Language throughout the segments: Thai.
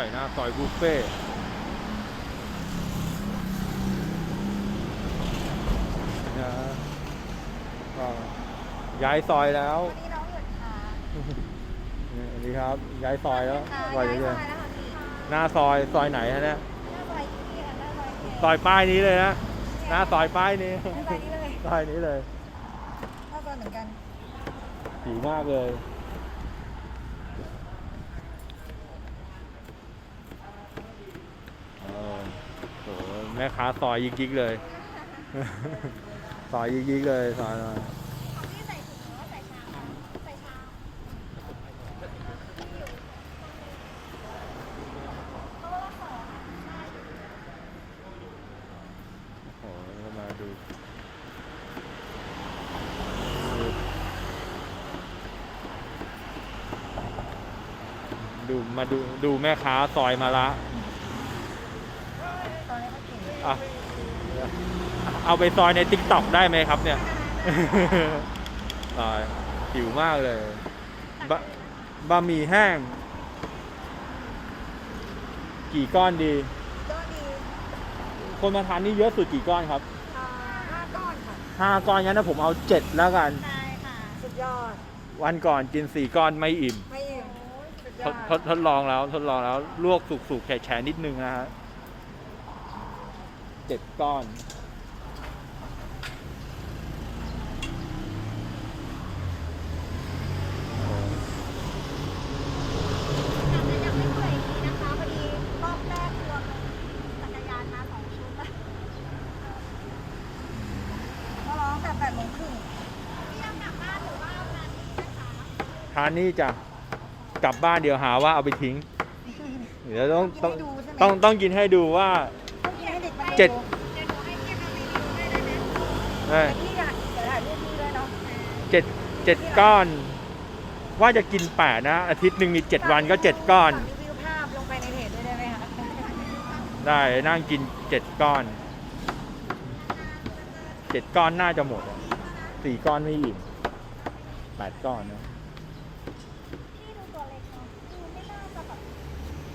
ก่หน้าซอยบุฟเฟ่ต์นะฮะก็ย้ายซอยแล้ว วันนี้น้องหยุดค่ะนี่สวัสดีครับ ย้ายซอยแล้วค่ะว่าย้ายจะซเรื่ออยยแล้วค่ะพี่หน้าซอยซอยไหนฮะเนี่ยหน้าซอยที่ค่ะหน้าซอยเขตซอยป้ายนี้เลยนะหน้าซอยป้ายนี้หน้าซอยนี้เลยซอยนี้เลยหน้าซอยเหมือนกันผีมากเลยเออโหแแม่ค้าซอยยิกๆเลยซอยยิกๆเลยซอยดูมาดูดูแม่ค้าซอยมาละ ตอนนี้เขาเก่ง อะเอาไปซอยในติ๊กต็อกได้ไหมครับเนี่ยตายหิวมากเลยบะบะหมี่แห้ง กี่ก้อนดี ก็ดีคนมาทานนี่เยอะสุดกี่ก้อนครับอ่าห้าก้อนค่ะห้าก้อนงั้นนะผมเอาเจ็ดแล้วกันใช่ค่ะสุดยอดวันก่อนกินสี่ก้อนไม่อิ่ม ไม่อิ่มสุดยทอดดทดทดลองแล้วทดลองแล้วลวกสุกๆแฉะๆนิดนึงนะฮะ เจ็ดก้อนยังไม่เปื่อยดีนะคะพอดีรอบแรกรวมจักรยานมาสองชุดก็ร้องแต่แปดโมงครึ่งพี่ยังกลับบ้านหรือว่าเอางานนี้นะคะทานนี่จะกลับบ้านเดี๋ยวหาว่าเอาไปทิ้ง เดี๋ยวต้องต้องกินให้ดูใช่ไหมต้องต้องกินให้ดูว่าต้องกินให้ เด็กมาเจ็ดเดี๋ยวหนูให้พี่ทำรีวิวให้ได้ไหมเอ้ยพี่อยากเดี๋ยวถ่ายรูปพี่ด้วยเนาะเจ็ดเจ็ดก้อน ว่าจะกินแปดนะ อาทิตย์หนึ่งมีเจ็ดวันก็เจ็ดก้อนฝากรีวิวภาพลงไปในเพจด้วยได้ไหมคะได้นั่งกินเจ็ดก้อนเจ็ดก้อนน่าจะหมดอะสี่ก้อนไม่อิ่มแปดก้อนนะ พี่ดูตัวเล็กเนาะดูไม่น่าจะแบบ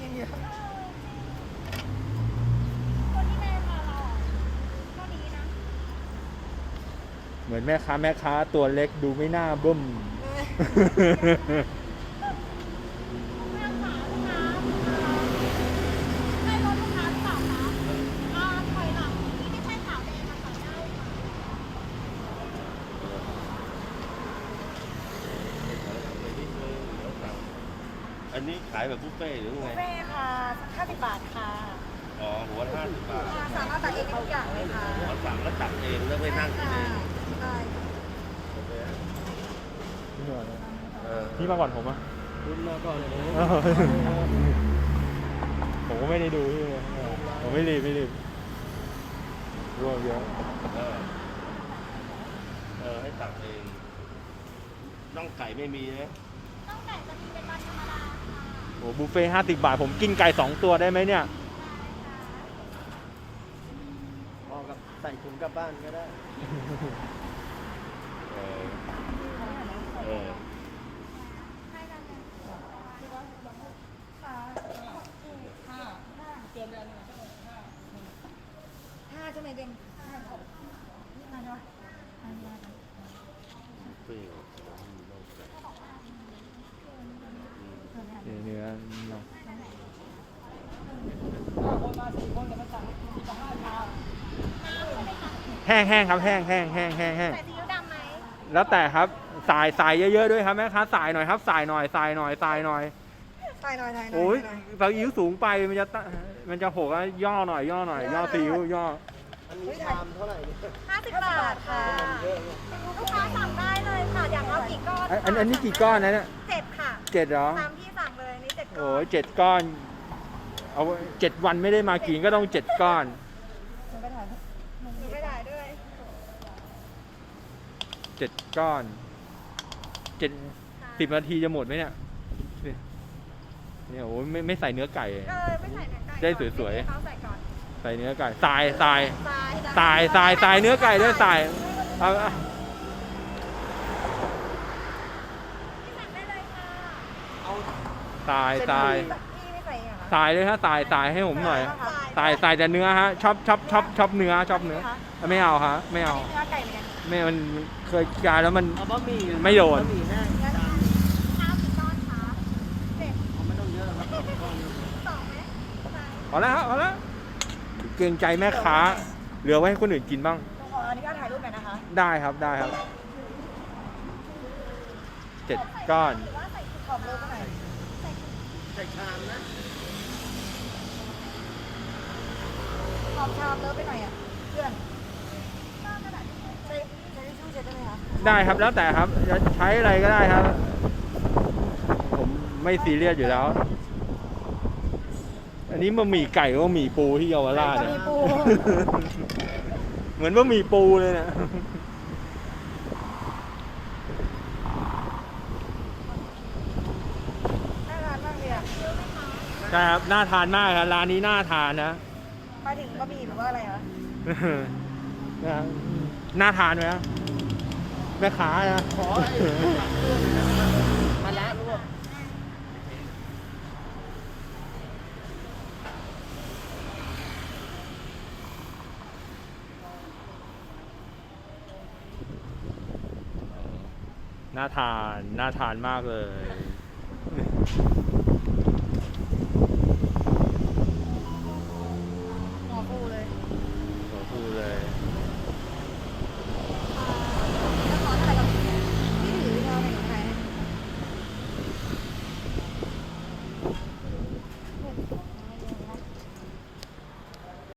ยังเยอะคนที่แม่พาเราอะเท่านี้นะ เหมือนแม่ค้าแม่ค้าตัวเล็กดูไม่น่าบึ้มแม่ขาลูกค้าให้รถลูกค้าหรือเปล่าคะอ่าถอยหลังนี่ไม่ใช่ขาวแดงมาถอยได้ค่ะอันนี้ขายแบบบุฟเฟ่ต์หรือไง เฟ่ค่ะ50บาทค่ะอ๋อหัวละห้าสิบบาทสามารถตัดเองได้ทุกอย่างเลยค่ะ หัวสั่งแล้วตักเองแล้วไปนั่งกินเอง ใช่ เออพี่มาก่อนผมอะคุณมาก่อนเลยผมก็ไม่ได้ดูพี่เลยผมไม่รีบไม่รีบรวมเยอะเออเออให้ตักเองน่องไก่ไม่มีนะต้องไก่จะมีเป็นวันธรรมดาค่ะโอ้บุฟเฟ่ห้าสิบบาท ผมกินไก่สองตัวได้ไหมเนี่ย พอกับใส่ถุงกลับบ้านก็ได้ เออ เออให้กันเลยค่ะห้าห้าเตรียมเดือนหนึ่งห้าใช่ไหมเบนห้าหกนี่มาเนาะอันนี้มาเปรี้ยวเนื้อเนาะแห้งแห้งครับแห้งแห้งแห้งแห้งแห้งใส่ซีอิ๊วดำไหมแล้วแต่ครับ สายสายเยอะๆด้วยครับแม่ค้าสายหน่อยครับสายหน่อยสายหน่อยสายหน่อยใส่หน่อยใส่หน่อยโอ้ยใส่หน่อยสายอิ้วสูงไปมันจะตะมันจะหกอะย่อหน่อย ย่อหน่อย ย่อซีอิ๊วย่ออันนี้ชามเท่าไหร่เนี่ยห้าสิบบาทค่ะลูกค้าสั่งได้เลยค่ะ อยากเอากี่ก้อนอันอันอันนี้กี่ก้อนนะเนี่ยเจ็ดค่ะเจ็ดเหรอ ตามที่สั่งเลยนี่เจ็ดก้โอ้อนยเจ็ดก้อน เอาเจ็ดวันไม่ได้มากินก็ต้องเจ็ดก้อนหนูไปถ่ายหนูไปถ่ายด้วย เจ็ดก้อน เจ็ดสิบนาทีจะหมดไหมเนี่ยเนี่ยเนี่ยโอ้ยไม่ไม่ใส่เนื้อไก่ เออไม่ใส่เนื้อไก่ได้ก่อนสวยๆให้เขาใส่ก่อนใส่เนื้อไก่ทรายทรายทรายทรายทรายทรายเนื้อไก่ด้วยทรายเอาเอาสั่งได้เลยค่ะทรายทรายพี่ไม่ใส่เหรอคะสายเลยฮะสายสายให้ผมหน่อยบ้างคะสายสายแต่เนื้อฮะชอบชอบชอบชอบเนื้อชอบเนื้อ ไม่เอาฮะไม่เอา เนื้อไก่เหมือนกัน ไม่มันเคยกานแล้วมัน เอาบะหมี่ไม่โดน บะหมี่แห้งงั้นข้าวกี่ก้อนคะเจ็ดเอาไม่ต้องเยอะหรอกครับสองก้อนสองไหมใช่พอแล้วฮะพอแล้วเกรงใจแม่ค้า เหลือไว้ให้คนอื่นกินบ้างต้องขออนุญาตถ่ายรูปหน่อยนะคะ ได้ครับได้ครับเจ็ดก้อน หรือว่าใส่ขอบเร็วก็หน่อยใส่ใส่ชามนะขอบชามเลิฟไปหน่อยอะ เพื่อนใช้ใช้ทิชชู่เช็ด ได้ไหมคะได้ครับแล้วแต่ครับจะใช้อะไรก็ได้ครับ ผมไม่ซีเรียสอยู่แล้ว อันนี้บะหมี่ไก่กับบะหมี่ปูที่เยาวราชบะอะหมี่ปูเหมือนบะหมี่ปูเลยนะน่าทานมากเลยอะใช่ครับน่าทานมากครับร้านนี้น่าทานนะมาถึงบะหมี่หรือว่าอะไรคะนะน่าทานไหมครับ แม่ค้านะขอไอ้ผักลวกนะมะระลวกน่าทาน น่าทานมากเลย